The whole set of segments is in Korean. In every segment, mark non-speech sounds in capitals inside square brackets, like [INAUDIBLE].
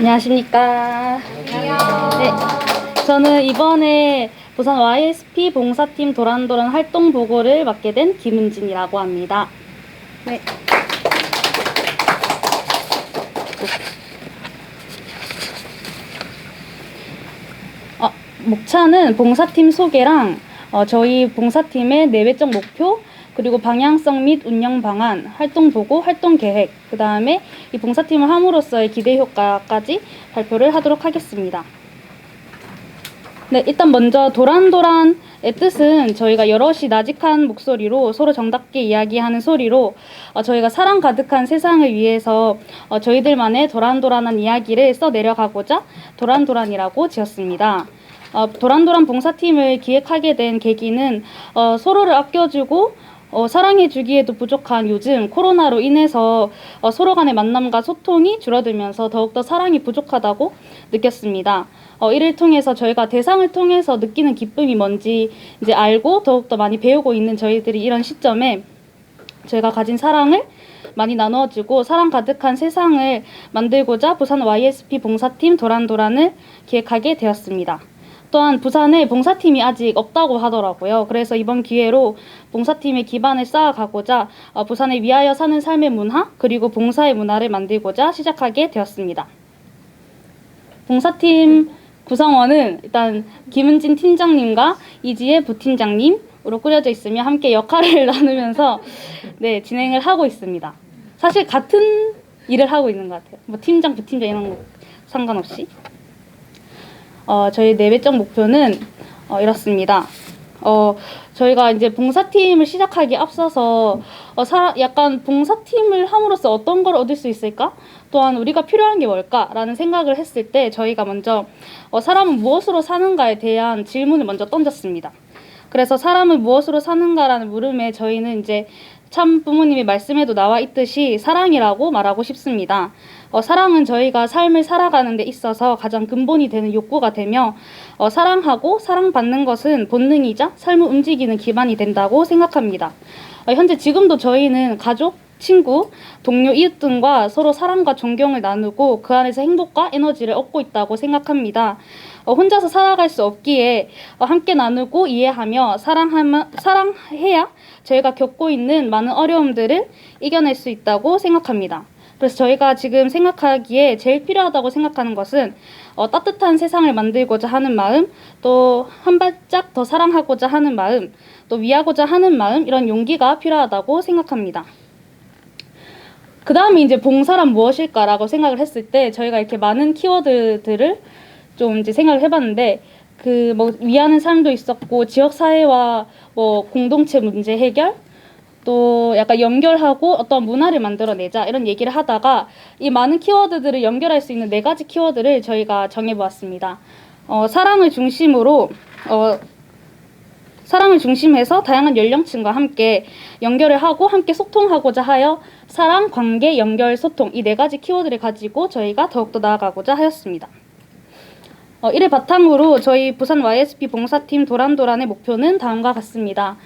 안녕하십니까. 네. 저는 이번에 부산 YSP 봉사팀 도란도란 활동 보고를 맡게 된 김은진이라고 합니다. 네. 어, 목차는 봉사팀 소개랑 어, 저희 봉사팀의 내외적 목표 그리고 방향성 및 운영 방안, 활동 보고, 활동 계획, 그 다음에 이 봉사팀을 함으로써의 기대 효과까지 발표를 하도록 하겠습니다. 네, 일단 먼저 도란도란의 뜻은 저희가 여럿이 나직한 목소리로 서로 정답게 이야기하는 소리로 어, 저희가 사랑 가득한 세상을 위해서 어, 저희들만의 도란도란한 이야기를 써 내려가고자 도란도란이라고 지었습니다. 어, 도란도란 봉사팀을 기획하게 된 계기는 어, 서로를 아껴주고 어, 사랑해주기에도 부족한 요즘 코로나로 인해서 어, 서로 간의 만남과 소통이 줄어들면서 더욱더 사랑이 부족하다고 느꼈습니다. 어, 이를 통해서 저희가 대상을 통해서 느끼는 기쁨이 뭔지 이제 알고 더욱더 많이 배우고 있는 저희들이 이런 시점에 저희가 가진 사랑을 많이 나누어주고 사랑 가득한 세상을 만들고자 부산 YSP 봉사팀 도란도란을 기획하게 되었습니다. 또한 부산에 봉사팀이 아직 없다고 하더라고요. 그래서 이번 기회로 봉사팀의 기반을 쌓아가고자 어, 부산을 위하여 사는 삶의 문화 그리고 봉사의 문화를 만들고자 시작하게 되었습니다. 봉사팀 구성원은 일단 김은진 팀장님과 이지혜 부팀장님으로 꾸려져 있으며 함께 역할을 [LAUGHS] 나누면서 네, 진행을 하고 있습니다. 사실 같은 일을 하고 있는 것 같아요. 뭐 팀장, 부팀장 이런 거 상관없이. 어, 저희 내외적 목표는 어, 이렇습니다. 어, 저희가 이제 봉사팀을 시작하기 앞서서 어, 사, 약간 봉사팀을 함으로써 어떤 걸 얻을 수 있을까? 또한 우리가 필요한 게 뭘까라는 생각을 했을 때 저희가 먼저 어, 사람은 무엇으로 사는가에 대한 질문을 먼저 던졌습니다. 그래서 사람은 무엇으로 사는가라는 물음에 저희는 이제 참 부모님의 말씀에도 나와 있듯이 사랑이라고 말하고 싶습니다. 어, 사랑은 저희가 삶을 살아가는 데 있어서 가장 근본이 되는 욕구가 되며 어, 사랑하고 사랑받는 것은 본능이자 삶을 움직이는 기반이 된다고 생각합니다. 어, 현재 지금도 저희는 가족, 친구, 동료, 이웃 등과 서로 사랑과 존경을 나누고 그 안에서 행복과 에너지를 얻고 있다고 생각합니다. 어, 혼자서 살아갈 수 없기에 어, 함께 나누고 이해하며 사랑하면, 사랑해야 저희가 겪고 있는 많은 어려움들을 이겨낼 수 있다고 생각합니다. 그래서 저희가 지금 생각하기에 제일 필요하다고 생각하는 것은 어, 따뜻한 세상을 만들고자 하는 마음, 또 한 발짝 더 사랑하고자 하는 마음, 또 위하고자 하는 마음, 이런 용기가 필요하다고 생각합니다. 그 다음에 이제 봉사란 무엇일까라고 생각을 했을 때 저희가 이렇게 많은 키워드들을 좀 이제 생각을 해봤는데 그 뭐 위하는 삶도 있었고 지역 사회와 뭐 공동체 문제 해결 또 약간 연결하고 어떤 문화를 만들어내자 이런 얘기를 하다가 이 많은 키워드들을 연결할 수 있는 네 가지 키워드를 저희가 정해보았습니다. 어, 사랑을 중심으로 어, 사랑을 중심해서 다양한 연령층과 함께 연결을 하고 함께 소통하고자 하여 사랑, 관계, 연결, 소통 이 네 가지 키워드를 가지고 저희가 더욱더 나아가고자 하였습니다. 어, 이를 바탕으로 저희 부산 YSP 봉사팀 도란도란의 목표는 다음과 같습니다.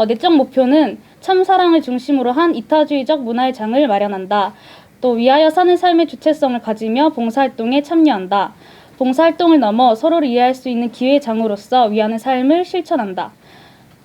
어, 내적 목표는 참 사랑을 중심으로 한 이타주의적 문화의 장을 마련한다. 또 위하여 사는 삶의 주체성을 가지며 봉사활동에 참여한다. 봉사활동을 넘어 서로를 이해할 수 있는 기회의 장으로서 위하는 삶을 실천한다.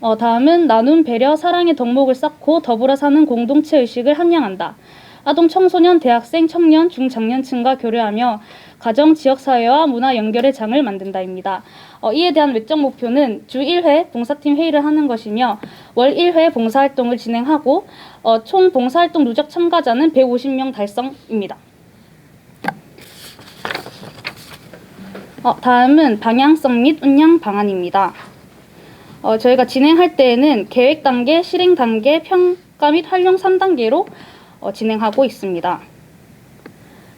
어, 다음은 나눔, 배려, 사랑의 덕목을 쌓고 더불어 사는 공동체 의식을 함양한다. 아동, 청소년, 대학생, 청년, 중장년층과 교류하며 가정, 지역사회와 문화 연결의 장을 만든다입니다. 어, 이에 대한 외적 목표는 주 1회 봉사팀 회의를 하는 것이며 월 1회 봉사활동을 진행하고 어, 총 봉사활동 누적 참가자는 150명 달성입니다. 어, 다음은 방향성 및 운영 방안입니다. 어, 저희가 진행할 때에는 계획 단계, 실행 단계, 평가 및 활용 3단계로 어, 진행하고 있습니다.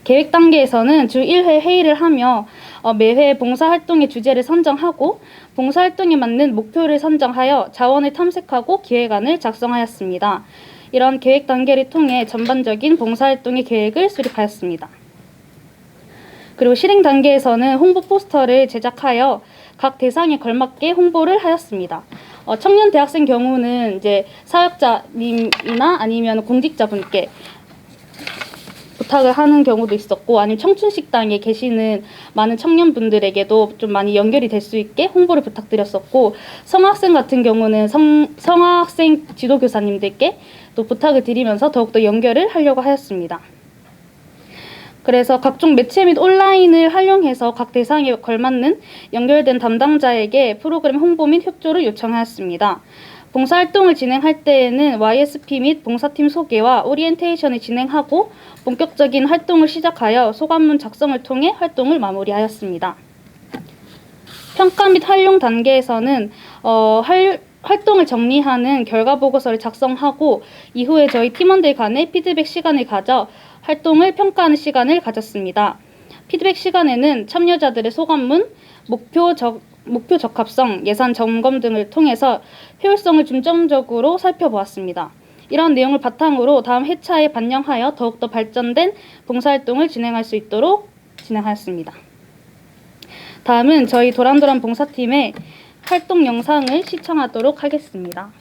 계획 단계에서는 주 1회 회의를 하며 어, 매회 봉사활동의 주제를 선정하고 봉사활동에 맞는 목표를 선정하여 자원을 탐색하고 기획안을 작성하였습니다. 이런 계획 단계를 통해 전반적인 봉사활동의 계획을 수립하였습니다. 그리고 실행 단계에서는 홍보 포스터를 제작하여 각 대상에 걸맞게 홍보를 하였습니다. 어, 청년 대학생 경우는 이제 사역자님이나 아니면 공직자분께 부탁을 하는 경우도 있었고 아니면 청춘식당에 계시는 많은 청년분들에게도 좀 많이 연결이 될 수 있게 홍보를 부탁드렸었고 성학생 같은 경우는 성, 성학생 지도교사님들께 또 부탁을 드리면서 더욱더 연결을 하려고 하였습니다. 그래서 각종 매체 및 온라인을 활용해서 각 대상에 걸맞는 연결된 담당자에게 프로그램 홍보 및 협조를 요청하였습니다. 봉사활동을 진행할 때에는 YSP 및 봉사팀 소개와 오리엔테이션을 진행하고 본격적인 활동을 시작하여 소감문 작성을 통해 활동을 마무리하였습니다. 평가 및 활용 단계에서는 어, 활, 활동을 정리하는 결과 보고서를 작성하고 이후에 저희 팀원들 간의 피드백 시간을 가져 활동을 평가하는 시간을 가졌습니다. 피드백 시간에는 참여자들의 소감문, 목표 적 목표 적합성, 예산 점검 등을 통해서 효율성을 중점적으로 살펴보았습니다. 이런 내용을 바탕으로 다음 회차에 반영하여 더욱더 발전된 봉사활동을 진행할 수 있도록 진행하였습니다. 다음은 저희 도란도란 봉사팀의 활동 영상을 시청하도록 하겠습니다.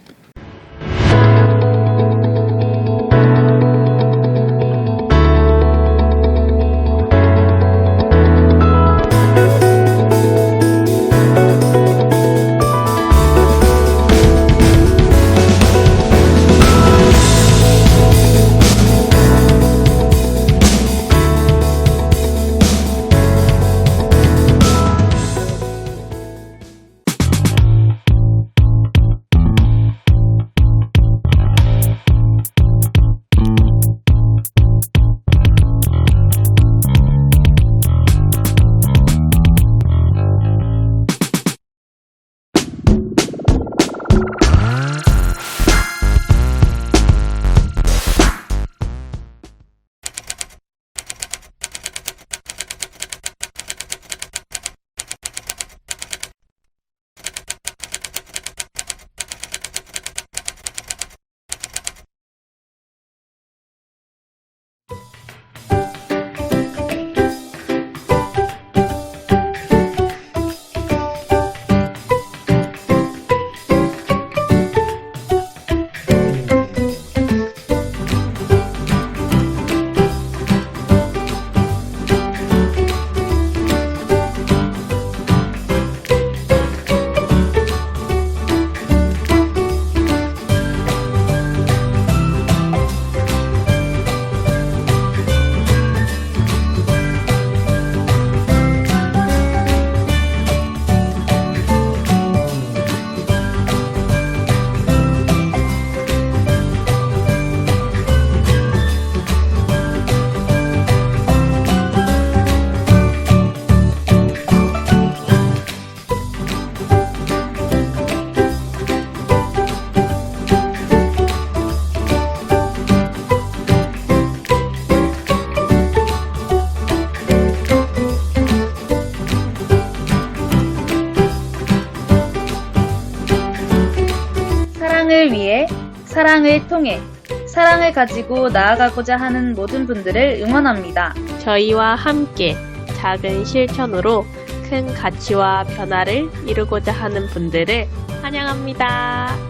사랑을 위해, 사랑을 통해, 사랑을 가지고 나아가고자 하는 모든 분들을 응원합니다. 저희와 함께 작은 실천으로 큰 가치와 변화를 이루고자 하는 분들을 환영합니다.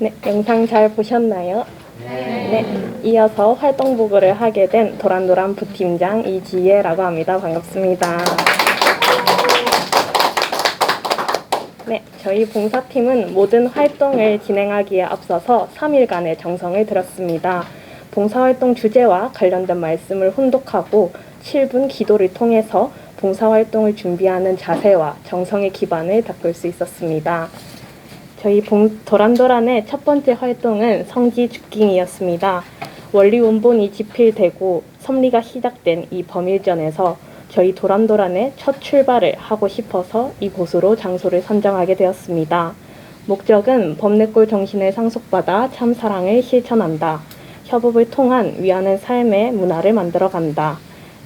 네, 영상 잘 보셨나요? 네. 이어서 활동 보고를 하게 된 도란도란 부팀장 이지혜라고 합니다. 반갑습니다. 네, 저희 봉사팀은 모든 활동을 진행하기에 앞서서 3일간의 정성을 들였습니다. 봉사활동 주제와 관련된 말씀을 훈독하고 7분 기도를 통해서 봉사활동을 준비하는 자세와 정성의 기반을 닦을 수 있었습니다. 저희 봉, 도란도란의 첫 번째 활동은 성지 죽깅이었습니다. 원리 원본이 집필되고 섭리가 시작된 이 범일전에서 저희 도란도란의 첫 출발을 하고 싶어서 이곳으로 장소를 선정하게 되었습니다. 목적은 범내골 정신을 상속받아 참 사랑을 실천한다. 협업을 통한 위하는 삶의 문화를 만들어 간다.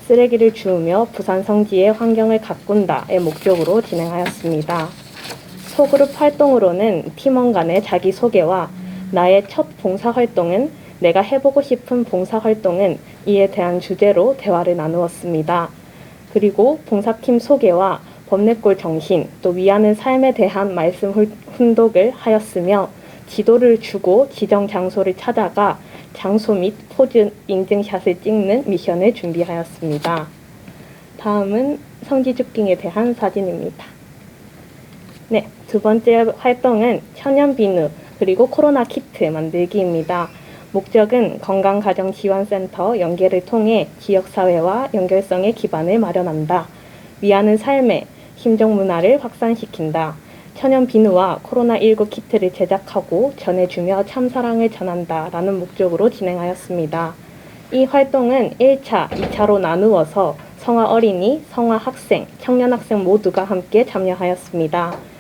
쓰레기를 주우며 부산 성지의 환경을 가꾼다의 목적으로 진행하였습니다. 소그룹 활동으로는 팀원 간의 자기소개와 나의 첫 봉사활동은 내가 해보고 싶은 봉사활동은 이에 대한 주제로 대화를 나누었습니다. 그리고 봉사팀 소개와 범내골 정신, 또 위하는 삶에 대한 말씀 훌- 훈독을 하였으며 지도를 주고 지정 장소를 찾아가 장소 및 포즈 인증샷을 찍는 미션을 준비하였습니다. 다음은 성지주킹에 대한 사진입니다. 네, 두 번째 활동은 천연 비누 그리고 코로나 키트 만들기입니다. 목적은 건강가정지원센터 연계를 통해 지역사회와 연결성의 기반을 마련한다. 위하는 삶의 심정 문화를 확산시킨다. 천연 비누와 코로나19 키트를 제작하고 전해주며 참사랑을 전한다. 라는 목적으로 진행하였습니다. 이 활동은 1차, 2차로 나누어서 성화 어린이, 성화 학생, 청년 학생 모두가 함께 참여하였습니다.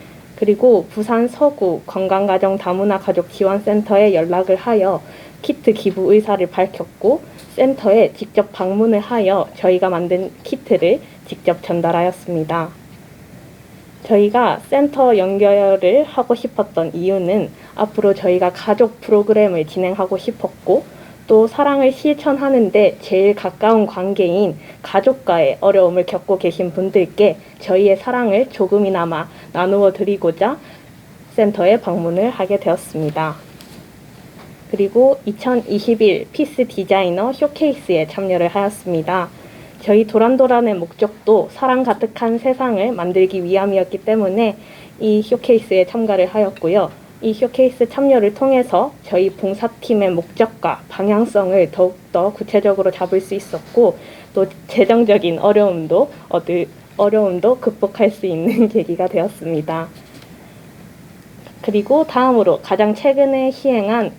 그리고 부산 서구 건강가정 다문화 가족 지원센터에 연락을 하여 키트 기부 의사를 밝혔고 센터에 직접 방문을 하여 저희가 만든 키트를 직접 전달하였습니다. 저희가 센터 연결을 하고 싶었던 이유는 앞으로 저희가 가족 프로그램을 진행하고 싶었고 또 사랑을 실천하는데 제일 가까운 관계인 가족과의 어려움을 겪고 계신 분들께 저희의 사랑을 조금이나마 나누어 드리고자 센터에 방문을 하게 되었습니다. 그리고 2021 피스 디자이너 쇼케이스에 참여를 하였습니다. 저희 도란도란의 목적도 사랑 가득한 세상을 만들기 위함이었기 때문에 이 쇼케이스에 참가를 하였고요. 이 쇼케이스 참여를 통해서 저희 봉사팀의 목적과 방향성을 더욱더 구체적으로 잡을 수 있었고 또 재정적인 어려움도 얻을 어려움도 극복할 수 있는 [LAUGHS] 계기가 되었습니다. 그리고 다음으로 가장 최근에 시행한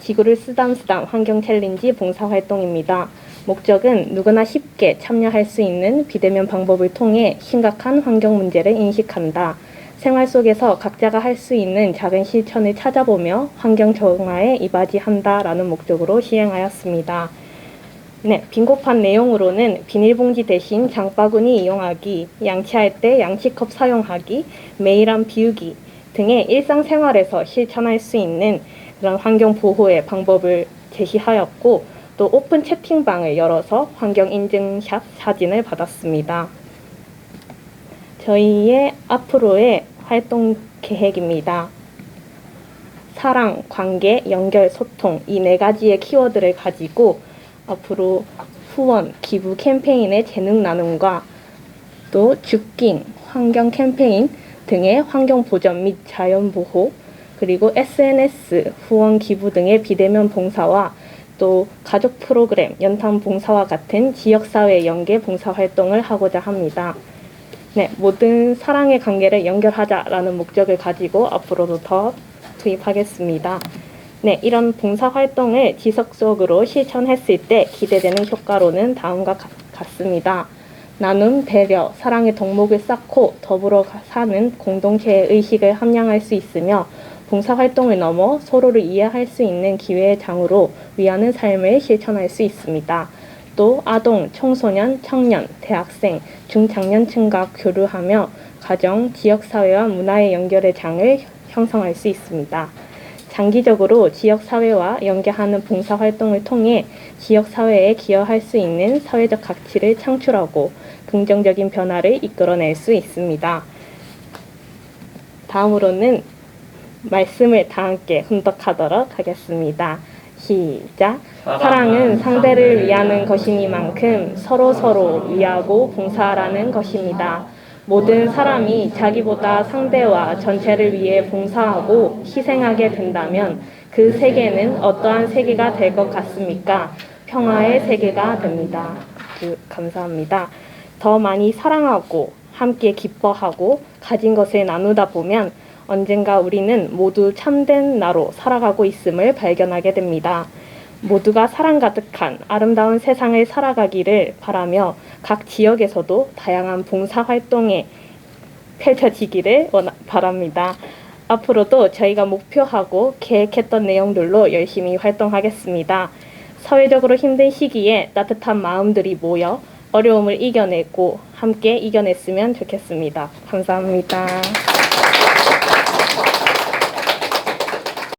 지구를 쓰담쓰담 환경 챌린지 봉사 활동입니다. 목적은 누구나 쉽게 참여할 수 있는 비대면 방법을 통해 심각한 환경 문제를 인식한다. 생활 속에서 각자가 할 수 있는 작은 실천을 찾아보며 환경 정화에 이바지한다라는 목적으로 시행하였습니다. 네, 빙고판 내용으로는 비닐봉지 대신 장바구니 이용하기, 양치할 때 양치컵 사용하기, 매일함 비우기 등의 일상생활에서 실천할 수 있는 그런 환경 보호의 방법을 제시하였고 또 오픈 채팅방을 열어서 환경 인증샷 사진을 받았습니다. 저희의 앞으로의 활동 계획입니다. 사랑, 관계, 연결, 소통 이 네 가지의 키워드를 가지고 앞으로 후원, 기부 캠페인의 재능 나눔과 또 죽깅, 환경 캠페인 등의 환경 보전 및 자연 보호 그리고 SNS, 후원 기부 등의 비대면 봉사와 또 가족 프로그램, 연탄 봉사와 같은 지역사회 연계 봉사 활동을 하고자 합니다. 네, 모든 사랑의 관계를 연결하자라는 목적을 가지고 앞으로도 더 투입하겠습니다. 네, 이런 봉사 활동을 지속적으로 실천했을 때 기대되는 효과로는 다음과 같- 같습니다. 나눔, 배려, 사랑의 덕목을 쌓고 더불어 가- 사는 공동체의 의식을 함양할 수 있으며 봉사 활동을 넘어 서로를 이해할 수 있는 기회의 장으로 위하는 삶을 실천할 수 있습니다. 또 아동, 청소년, 청년, 대학생, 중장년층과 교류하며 가정, 지역사회와 문화의 연결의 장을 형성할 수 있습니다. 장기적으로 지역사회와 연계하는 봉사활동을 통해 지역사회에 기여할 수 있는 사회적 가치를 창출하고 긍정적인 변화를 이끌어낼 수 있습니다. 다음으로는 말씀을 다 함께 훈독하도록 하겠습니다. 시작. 사랑은 상대를 위하는 것이니만큼 서로 서로 위하고 봉사하라는 것입니다. 모든 사람이 자기보다 상대와 전체를 위해 봉사하고 희생하게 된다면 그 세계는 어떠한 세계가 될 것 같습니까? 평화의 세계가 됩니다. 그, 감사합니다. 더 많이 사랑하고 함께 기뻐하고 가진 것을 나누다 보면 언젠가 우리는 모두 참된 나로 살아가고 있음을 발견하게 됩니다. 모두가 사랑 가득한 아름다운 세상을 살아가기를 바라며 각 지역에서도 다양한 봉사 활동에 펼쳐지기를 원하, 바랍니다. 앞으로도 저희가 목표하고 계획했던 내용들로 열심히 활동하겠습니다. 사회적으로 힘든 시기에 따뜻한 마음들이 모여 어려움을 이겨내고 함께 이겨냈으면 좋겠습니다. 감사합니다.